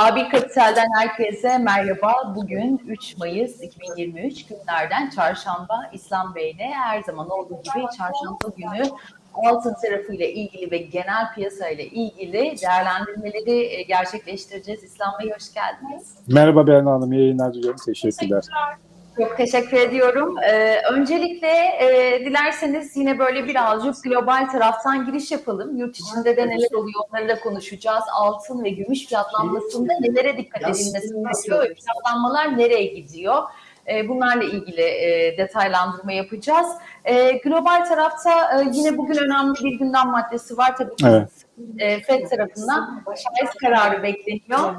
A1 Kapital'den herkese merhaba. Bugün 3 Mayıs 2023 günlerden çarşamba İslam Bey'le her zaman olduğu gibi çarşamba günü altın tarafıyla ilgili ve genel piyasayla ilgili değerlendirmeleri e, gerçekleştireceğiz. İslam Bey hoş geldiniz. Merhaba Berna Hanım, iyi yayınlar diliyorum. Teşekkürler. Çok teşekkür ediyorum. Ee, öncelikle e, dilerseniz yine böyle birazcık global taraftan giriş yapalım. Yurt içinde de neler oluyor onları da konuşacağız. Altın ve gümüş fiyatlanmasında nelere dikkat edilmesi gerekiyor fiyatlanmalar nereye gidiyor? E, bunlarla ilgili e, detaylandırma yapacağız. E, global tarafta e, yine bugün önemli bir gündem maddesi var. Tabii ki Evet. e, FED tarafından faiz kararı bekleniyor.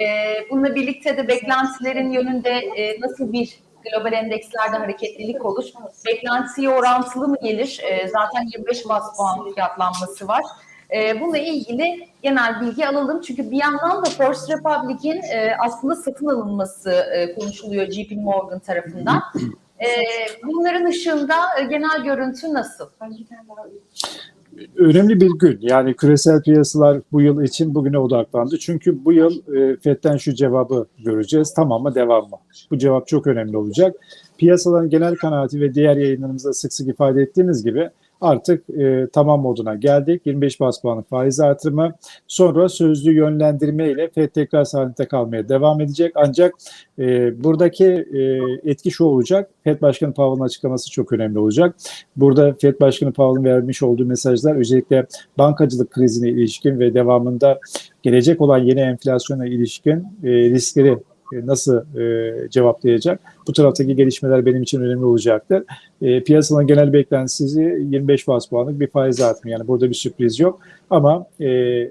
E, bununla birlikte de beklentilerin yönünde nasıl bir global endekslerde hareketlilik olur? Beklentiye orantılı mı gelir? E, zaten 25 bas puan fiyatlanması var. E, bununla ilgili genel bilgi alalım. Çünkü bir yandan da First Republic'in e, aslında satın alınması e, konuşuluyor JP Morgan tarafından. E, bunların ışığında e, genel görüntü nasıl? Önemli bir gün. Yani küresel piyasalar bu yıl için bugüne odaklandı. Çünkü bu yıl e, FED'den şu cevabı göreceğiz. Tamam mı, devam mı? Bu cevap çok önemli olacak. Piyasaların genel kanaati ve diğer yayınlarımızda sık sık ifade ettiğimiz gibi artık e, tamam moduna geldik. 25 bas puanlık faiz artırımı. Sonra sözlü yönlendirme ile FED tekrar sahnede kalmaya devam edecek. Ancak e, buradaki e, etki şu olacak. FED Başkanı Powell'ın açıklaması çok önemli olacak. Burada FED Başkanı Powell'ın vermiş olduğu mesajlar özellikle bankacılık krizine ilişkin ve devamında gelecek olan yeni enflasyona ilişkin e, riskleri nasıl e, cevaplayacak? Bu taraftaki gelişmeler benim için önemli olacaktır. E, piyasanın genel beklentisi 25 bas puanlık bir faiz artımı. Yani burada bir sürpriz yok. Ama e,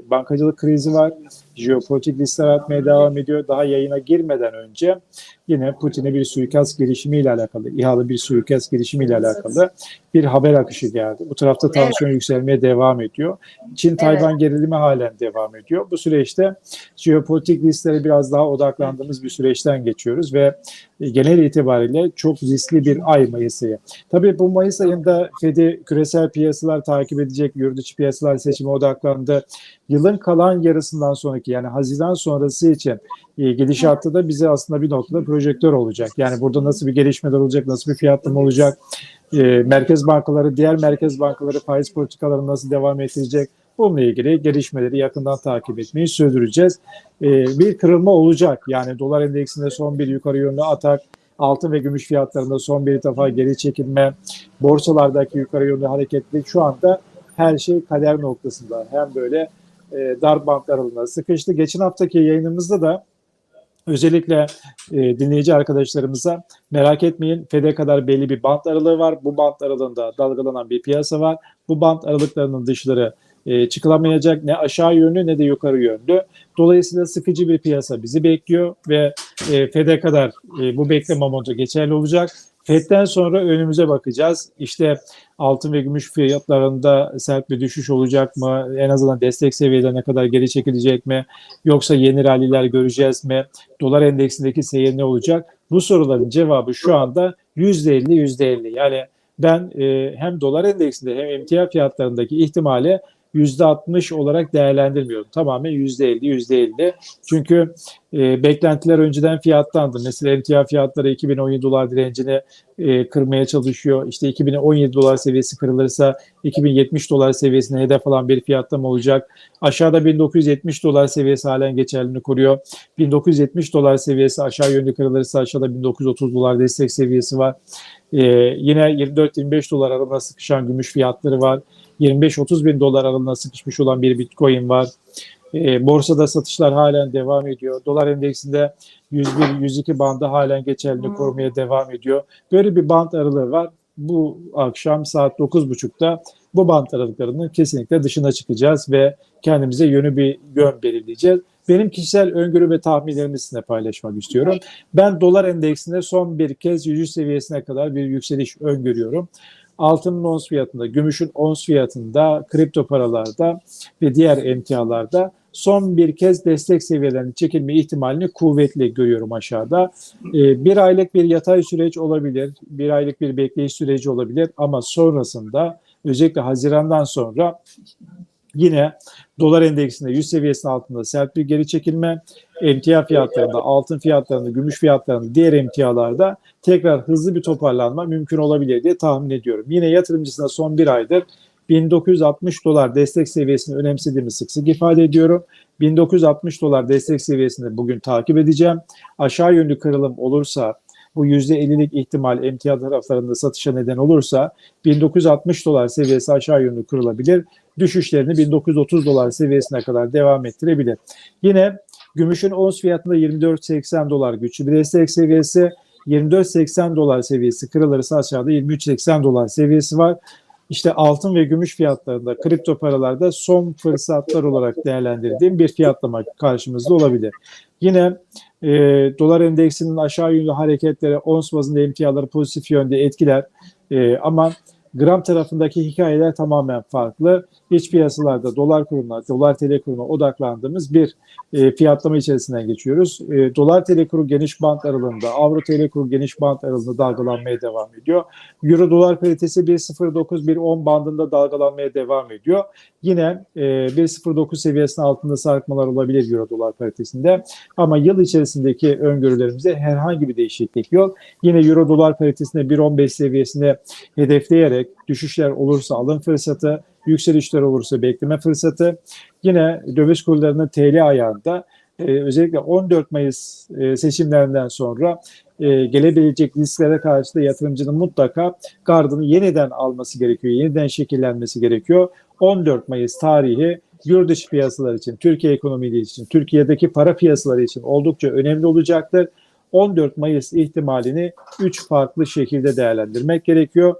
bankacılık krizi var. Jeopolitik riskler artmaya devam ediyor. Daha yayına girmeden önce yine Putin'e bir suikast girişimiyle alakalı, İHA'lı bir suikast girişimiyle alakalı bir haber akışı geldi. Bu tarafta tansiyon yükselmeye devam ediyor. Çin-Tayvan gerilimi halen devam ediyor. Bu süreçte jeopolitik risklere biraz daha odaklandığımız bir süreçten geçiyoruz ve e, genel itibariyle çok riskli bir ay Mayıs ayı. Tabii bu Mayıs ayında Fed'i küresel piyasalar takip edecek, yurt içi piyasalar seçime odaklandı. Yılın kalan yarısından sonraki yani Haziran sonrası için e, gidişatta da bize aslında bir noktada projektör olacak. Yani burada nasıl bir gelişmeler olacak, nasıl bir fiyatlama olacak, e, merkez bankaları, diğer merkez bankaları faiz politikalarını nasıl devam ettirecek, Bununla ilgili gelişmeleri yakından takip etmeyi sürdüreceğiz. E, bir kırılma olacak. Yani dolar endeksinde son bir yukarı yönlü atak, altın ve gümüş fiyatlarında son bir defa geri çekilme, borsalardaki yukarı yönlü hareketlilik şu anda her şey kader noktasında. Hem böyle e, dar bant aralığında sıkıştı. Geçen haftaki yayınımızda da özellikle e, dinleyici arkadaşlarımıza merak etmeyin FED'e kadar belli bir bant aralığı var. Bu bant aralığında dalgalanan bir piyasa var. Bu bant aralıklarının dışları e, çıkılamayacak ne aşağı yönlü ne de yukarı yönlü. Dolayısıyla sıkıcı bir piyasa bizi bekliyor ve e, FED'e kadar e, bu bekleme modu geçerli olacak. FED'den sonra önümüze bakacağız. İşte altın ve gümüş fiyatlarında sert bir düşüş olacak mı? En azından destek seviyelerine kadar geri çekilecek mi? Yoksa yeni ralliler göreceğiz mi? Dolar endeksindeki seyir ne olacak? Bu soruların cevabı şu anda %50 %50. Yani ben e, hem dolar endeksinde hem emtia fiyatlarındaki ihtimali %60 olarak değerlendirmiyorum. Tamamen %50, %50. Çünkü e, beklentiler önceden fiyatlandı. Mesela emtia fiyatları 2017 dolar direncini e, kırmaya çalışıyor. İşte 2017 dolar seviyesi kırılırsa 2070 dolar seviyesine hedef alan bir fiyatlama olacak. Aşağıda 1970 dolar seviyesi halen geçerliliğini koruyor. 1970 dolar seviyesi aşağı yönlü kırılırsa aşağıda 1930 dolar destek seviyesi var. E, yine 24-25 dolar arasında sıkışan gümüş fiyatları var. 25-30 bin dolar aralığında sıkışmış olan bir bitcoin var. E, borsada satışlar halen devam ediyor. Dolar endeksinde 101-102 bandı halen geçerliliğini korumaya devam ediyor. Böyle bir band aralığı var. Bu akşam saat 9.30'da bu band aralıklarının kesinlikle dışına çıkacağız ve kendimize yönü bir yön belirleyeceğiz. Benim kişisel öngörü ve tahminlerimi sizinle paylaşmak istiyorum. Ben dolar endeksinde son bir kez 100 seviyesine kadar bir yükseliş öngörüyorum altının ons fiyatında, gümüşün ons fiyatında, kripto paralarda ve diğer emtialarda son bir kez destek seviyelerinin çekilme ihtimalini kuvvetli görüyorum aşağıda. Ee, bir aylık bir yatay süreç olabilir, bir aylık bir bekleyiş süreci olabilir ama sonrasında özellikle Haziran'dan sonra yine dolar endeksinde 100 seviyesinin altında sert bir geri çekilme, emtia fiyatlarında, altın fiyatlarında, gümüş fiyatlarında, diğer emtialarda tekrar hızlı bir toparlanma mümkün olabilir diye tahmin ediyorum. Yine yatırımcısına son bir aydır 1960 dolar destek seviyesini önemsediğimi sık sık ifade ediyorum. 1960 dolar destek seviyesini bugün takip edeceğim. Aşağı yönlü kırılım olursa bu %50'lik ihtimal emtia taraflarında satışa neden olursa 1960 dolar seviyesi aşağı yönlü kırılabilir. Düşüşlerini 1930 dolar seviyesine kadar devam ettirebilir. Yine gümüşün ons fiyatında 24.80 dolar güçlü bir destek seviyesi. 24.80 dolar seviyesi kırılırsa aşağıda 23.80 dolar seviyesi var. İşte altın ve gümüş fiyatlarında, kripto paralarda son fırsatlar olarak değerlendirdiğim bir fiyatlama karşımızda olabilir. Yine e, dolar endeksinin aşağı yönlü hareketleri ons bazında emtiaları pozitif yönde etkiler. E, ama gram tarafındaki hikayeler tamamen farklı. İç piyasalarda dolar kuruna, dolar TL kuruna odaklandığımız bir e, fiyatlama içerisinden geçiyoruz. E, dolar TL kuru geniş bant aralığında, avro TL kuru geniş bant aralığında dalgalanmaya devam ediyor. Euro dolar paritesi 1.09-1.10 bandında dalgalanmaya devam ediyor. Yine e, 1.09 seviyesinin altında sarkmalar olabilir Euro dolar paritesinde. Ama yıl içerisindeki öngörülerimizde herhangi bir değişiklik yok. Yine Euro dolar paritesinde 1.15 seviyesine hedefleyerek düşüşler olursa alım fırsatı, yükselişler olursa bekleme fırsatı. Yine döviz kurlarının TL ayağında e, özellikle 14 Mayıs e, seçimlerinden sonra e, gelebilecek risklere karşı da yatırımcının mutlaka gardını yeniden alması gerekiyor, yeniden şekillenmesi gerekiyor. 14 Mayıs tarihi yurt dışı piyasalar için, Türkiye ekonomileri için, Türkiye'deki para piyasaları için oldukça önemli olacaktır. 14 Mayıs ihtimalini 3 farklı şekilde değerlendirmek gerekiyor.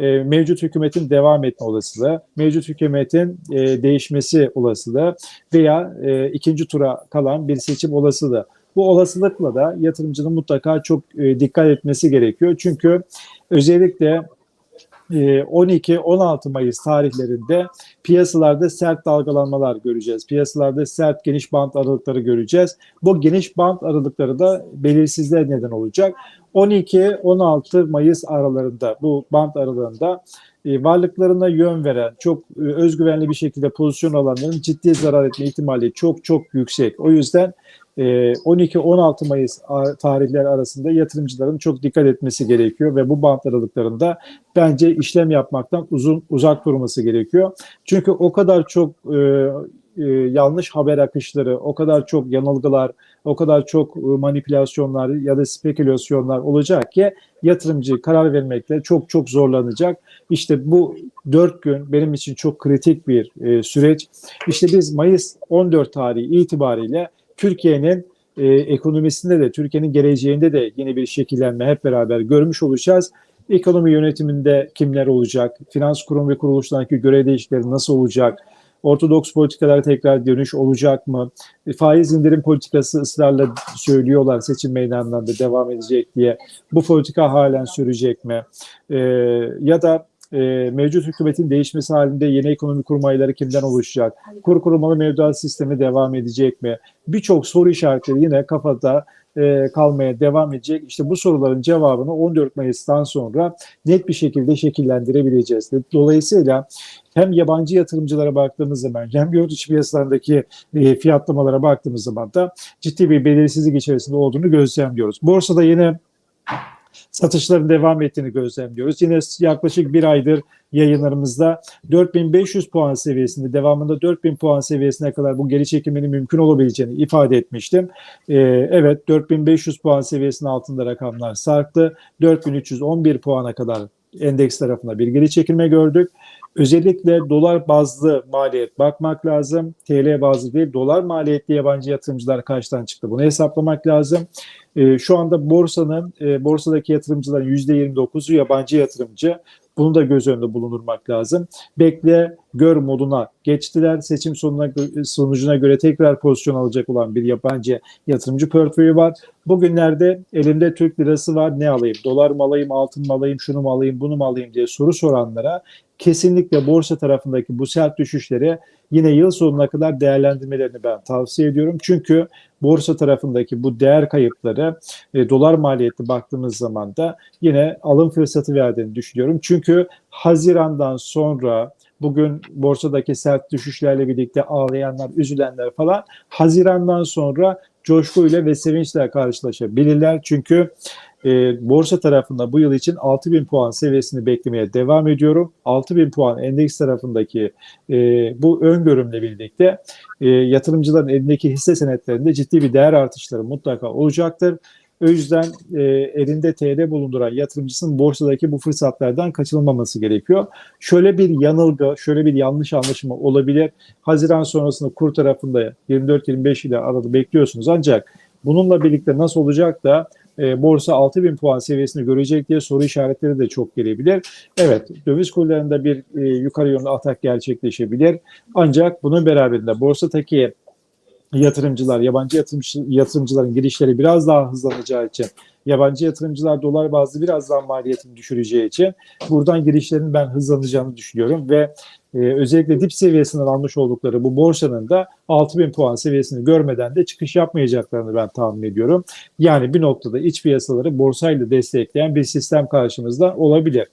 E, mevcut hükümetin devam etme olasılığı, mevcut hükümetin e, değişmesi olasılığı veya e, ikinci tura kalan bir seçim olasılığı. Bu olasılıkla da yatırımcının mutlaka çok e, dikkat etmesi gerekiyor. Çünkü özellikle 12-16 Mayıs tarihlerinde piyasalarda sert dalgalanmalar göreceğiz. Piyasalarda sert geniş bant aralıkları göreceğiz. Bu geniş bant aralıkları da belirsizliğe neden olacak. 12-16 Mayıs aralarında bu bant aralığında e, varlıklarına yön veren, çok e, özgüvenli bir şekilde pozisyon alanların ciddi zarar etme ihtimali çok çok yüksek. O yüzden 12-16 Mayıs tarihler arasında yatırımcıların çok dikkat etmesi gerekiyor ve bu bant aralıklarında bence işlem yapmaktan uzun uzak durması gerekiyor. Çünkü o kadar çok e, e, yanlış haber akışları, o kadar çok yanılgılar, o kadar çok e, manipülasyonlar ya da spekülasyonlar olacak ki yatırımcı karar vermekte çok çok zorlanacak. İşte bu dört gün benim için çok kritik bir e, süreç. İşte biz Mayıs 14 tarihi itibariyle Türkiye'nin e, ekonomisinde de Türkiye'nin geleceğinde de yeni bir şekillenme hep beraber görmüş olacağız. Ekonomi yönetiminde kimler olacak? Finans kurum ve kuruluşlarındaki görev değişiklikleri nasıl olacak? Ortodoks politikalara tekrar dönüş olacak mı? E, faiz indirim politikası ısrarla söylüyorlar seçim meydanlarında devam edecek diye. Bu politika halen sürecek mi? E, ya da e, mevcut hükümetin değişmesi halinde yeni ekonomi kurmayları kimden oluşacak? Kur korumalı mevduat sistemi devam edecek mi? Birçok soru işaretleri yine kafada e, kalmaya devam edecek. İşte bu soruların cevabını 14 Mayıs'tan sonra net bir şekilde şekillendirebileceğiz. Dolayısıyla hem yabancı yatırımcılara baktığımız zaman hem yurt içi piyasalarındaki e, fiyatlamalara baktığımız zaman da ciddi bir belirsizlik içerisinde olduğunu gözlemliyoruz. Borsada yine satışların devam ettiğini gözlemliyoruz. Yine yaklaşık bir aydır yayınlarımızda 4500 puan seviyesinde devamında 4000 puan seviyesine kadar bu geri çekilmenin mümkün olabileceğini ifade etmiştim. Ee, evet 4500 puan seviyesinin altında rakamlar sarktı. 4311 puana kadar endeks tarafında bir geri çekilme gördük. Özellikle dolar bazlı maliyet bakmak lazım. TL bazlı değil, dolar maliyetli yabancı yatırımcılar kaçtan çıktı? Bunu hesaplamak lazım. E, şu anda borsanın, e, borsadaki yatırımcıların %29'u yabancı yatırımcı. Bunu da göz önünde bulundurmak lazım. Bekle, gör moduna geçtiler. Seçim sonuna, sonucuna göre tekrar pozisyon alacak olan bir yabancı yatırımcı portföyü var. Bugünlerde elimde Türk lirası var ne alayım? Dolar mı alayım, altın mı alayım, şunu mu alayım, bunu mu alayım diye soru soranlara kesinlikle borsa tarafındaki bu sert düşüşleri yine yıl sonuna kadar değerlendirmelerini ben tavsiye ediyorum. Çünkü borsa tarafındaki bu değer kayıpları e, dolar maliyetli baktığımız zaman da yine alım fırsatı verdiğini düşünüyorum. Çünkü Haziran'dan sonra bugün borsadaki sert düşüşlerle birlikte ağlayanlar, üzülenler falan Haziran'dan sonra coşkuyla ve sevinçle karşılaşabilirler. Çünkü e, borsa tarafında bu yıl için 6000 puan seviyesini beklemeye devam ediyorum. 6000 puan endeks tarafındaki e, bu öngörümle birlikte e, yatırımcıların elindeki hisse senetlerinde ciddi bir değer artışları mutlaka olacaktır. O yüzden e, elinde TL bulunduran yatırımcısının borsadaki bu fırsatlardan kaçınılmaması gerekiyor. Şöyle bir yanılgı, şöyle bir yanlış anlaşılma olabilir. Haziran sonrasında kur tarafında 24-25 ile arada bekliyorsunuz. Ancak bununla birlikte nasıl olacak da e, borsa 6000 puan seviyesini görecek diye soru işaretleri de çok gelebilir. Evet, döviz kurlarında bir e, yukarı yönlü atak gerçekleşebilir. Ancak bunun beraberinde borsadaki yatırımcılar, yabancı yatırımcı, yatırımcıların girişleri biraz daha hızlanacağı için, yabancı yatırımcılar dolar bazlı biraz daha maliyetini düşüreceği için buradan girişlerin ben hızlanacağını düşünüyorum ve e, özellikle dip seviyesinden almış oldukları bu borsanın da 6000 puan seviyesini görmeden de çıkış yapmayacaklarını ben tahmin ediyorum. Yani bir noktada iç piyasaları borsayla destekleyen bir sistem karşımızda olabilir.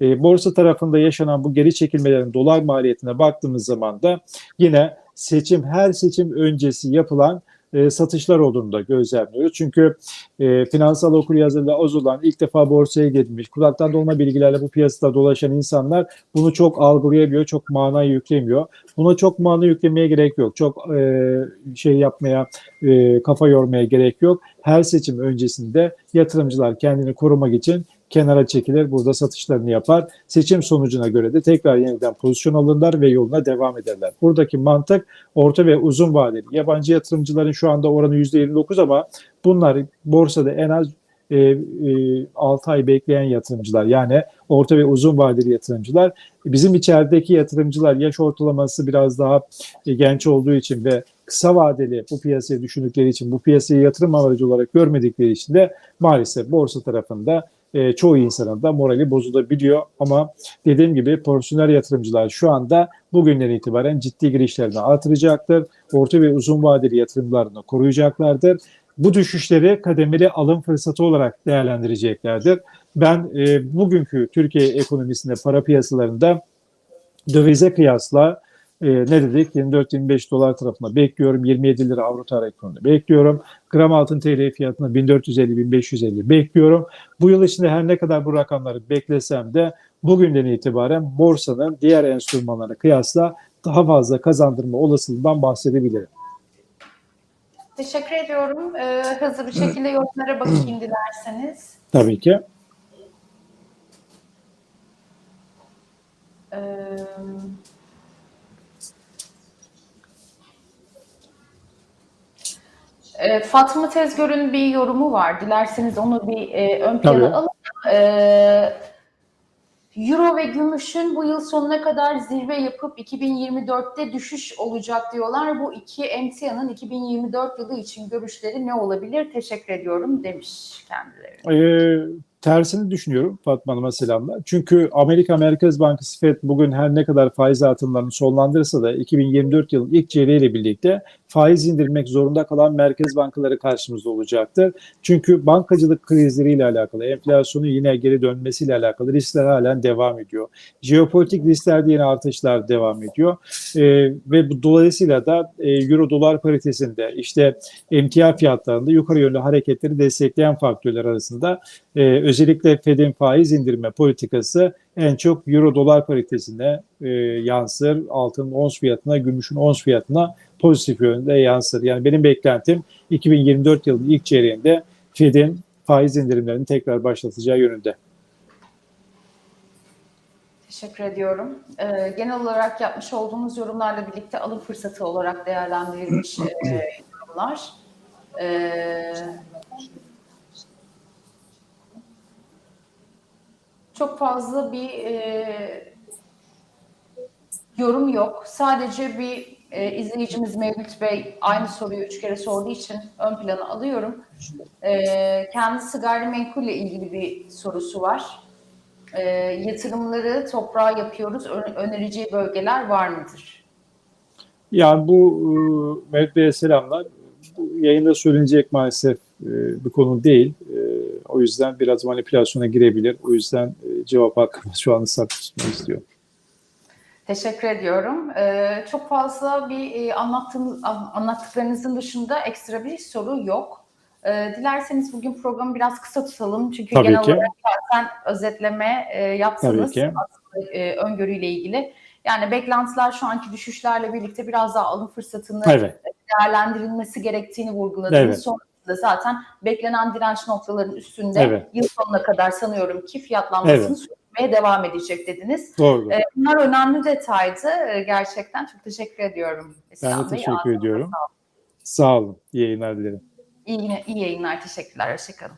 E, borsa tarafında yaşanan bu geri çekilmelerin dolar maliyetine baktığımız zaman da yine seçim her seçim öncesi yapılan e, satışlar olduğunu da gözlemliyoruz. Çünkü e, finansal okuryazarlığı az olan ilk defa borsaya girmiş, kulaktan dolma bilgilerle bu piyasada dolaşan insanlar bunu çok algılayabiliyor, çok mana yüklemiyor. Buna çok mana yüklemeye gerek yok. Çok e, şey yapmaya, e, kafa yormaya gerek yok. Her seçim öncesinde yatırımcılar kendini korumak için kenara çekilir, burada satışlarını yapar. Seçim sonucuna göre de tekrar yeniden pozisyon alırlar ve yoluna devam ederler. Buradaki mantık orta ve uzun vadeli. Yabancı yatırımcıların şu anda oranı %29 ama bunlar borsada en az e, e, 6 ay bekleyen yatırımcılar yani orta ve uzun vadeli yatırımcılar. Bizim içerideki yatırımcılar yaş ortalaması biraz daha e, genç olduğu için ve kısa vadeli bu piyasayı düşündükleri için bu piyasayı yatırım aracı olarak görmedikleri için de maalesef borsa tarafında e, çoğu insanın da morali bozulabiliyor. Ama dediğim gibi profesyonel yatırımcılar şu anda bugünden itibaren ciddi girişlerini artıracaktır. Orta ve uzun vadeli yatırımlarını koruyacaklardır. Bu düşüşleri kademeli alım fırsatı olarak değerlendireceklerdir. Ben e, bugünkü Türkiye ekonomisinde para piyasalarında dövize kıyasla e, ne dedik? 24-25 dolar tarafında bekliyorum. 27 lira avro tarih ekonomide bekliyorum. Gram altın TL fiyatına 1450-1550 bekliyorum. Bu yıl içinde her ne kadar bu rakamları beklesem de bugünden itibaren borsanın diğer enstrümanlara kıyasla daha fazla kazandırma olasılığından bahsedebilirim. Teşekkür ediyorum. Ee, hızlı bir şekilde yorumlara bakayım dilerseniz. Tabii ki. Ee, e, Fatma Tezgör'ün bir yorumu var. Dilerseniz onu bir e, ön plana Tabii. alalım. Ee, Euro ve gümüşün bu yıl sonuna kadar zirve yapıp 2024'te düşüş olacak diyorlar. Bu iki emtianın 2024 yılı için görüşleri ne olabilir? Teşekkür ediyorum demiş kendileri. Ee, tersini düşünüyorum Fatma Hanım'a selamlar. Çünkü Amerika Merkez Bankası FED bugün her ne kadar faiz artımlarını sonlandırırsa da 2024 yılın ilk çeyreğiyle birlikte faiz indirmek zorunda kalan merkez bankaları karşımızda olacaktır. Çünkü bankacılık krizleriyle alakalı, enflasyonun yine geri dönmesiyle alakalı riskler halen devam ediyor. Jeopolitik risklerde yine artışlar devam ediyor. Ee, ve bu dolayısıyla da e, euro dolar paritesinde işte emtia fiyatlarında yukarı yönlü hareketleri destekleyen faktörler arasında e, özellikle Fed'in faiz indirme politikası en çok euro dolar paritesine e, yansır. Altının ons fiyatına, gümüşün ons fiyatına pozitif yönde yansır. Yani benim beklentim 2024 yılının ilk çeyreğinde Fed'in faiz indirimlerini tekrar başlatacağı yönünde. Teşekkür ediyorum. Ee, genel olarak yapmış olduğunuz yorumlarla birlikte alım fırsatı olarak değerlendirilmiş e, yorumlar. Ee, çok fazla bir e, yorum yok. Sadece bir e, izleyicimiz Mevlüt Bey aynı soruyu üç kere sorduğu için ön plana alıyorum. E, kendisi gayrimenkulle ilgili bir sorusu var. E, yatırımları toprağa yapıyoruz. Önereceği bölgeler var mıdır? Yani bu e, Mehmet Bey'e selamlar. Bu yayında söylenecek maalesef e, bir konu değil. E, o yüzden biraz manipülasyona girebilir. O yüzden e, cevap hakkımı şu an saklı tutmayı istiyorum. Teşekkür ediyorum. Ee, çok fazla bir e, anlattığınız, an- anlattıklarınızın dışında ekstra bir soru yok. Ee, dilerseniz bugün programı biraz kısa tutalım. Çünkü Tabii genel ki. olarak zaten özetleme e, ki. aslında, e, öngörüyle ilgili. Yani beklentiler şu anki düşüşlerle birlikte biraz daha alım fırsatını Evet. değerlendirilmesi gerektiğini vurguladınız. Evet. Sonrasında zaten beklenen direnç noktalarının üstünde Evet. yıl sonuna kadar sanıyorum ki fiyatlanmasını Evet. sürmeye devam edecek dediniz. Doğru. Ee, Bunlar önemli detaydı. Ee, Gerçekten çok teşekkür ediyorum. Ben de Bey. teşekkür Ağzınıza ediyorum. sağlık. Sağ olun. İyi yayınlar dilerim. İyi, iyi yayınlar. Teşekkürler. Hoşçakalın.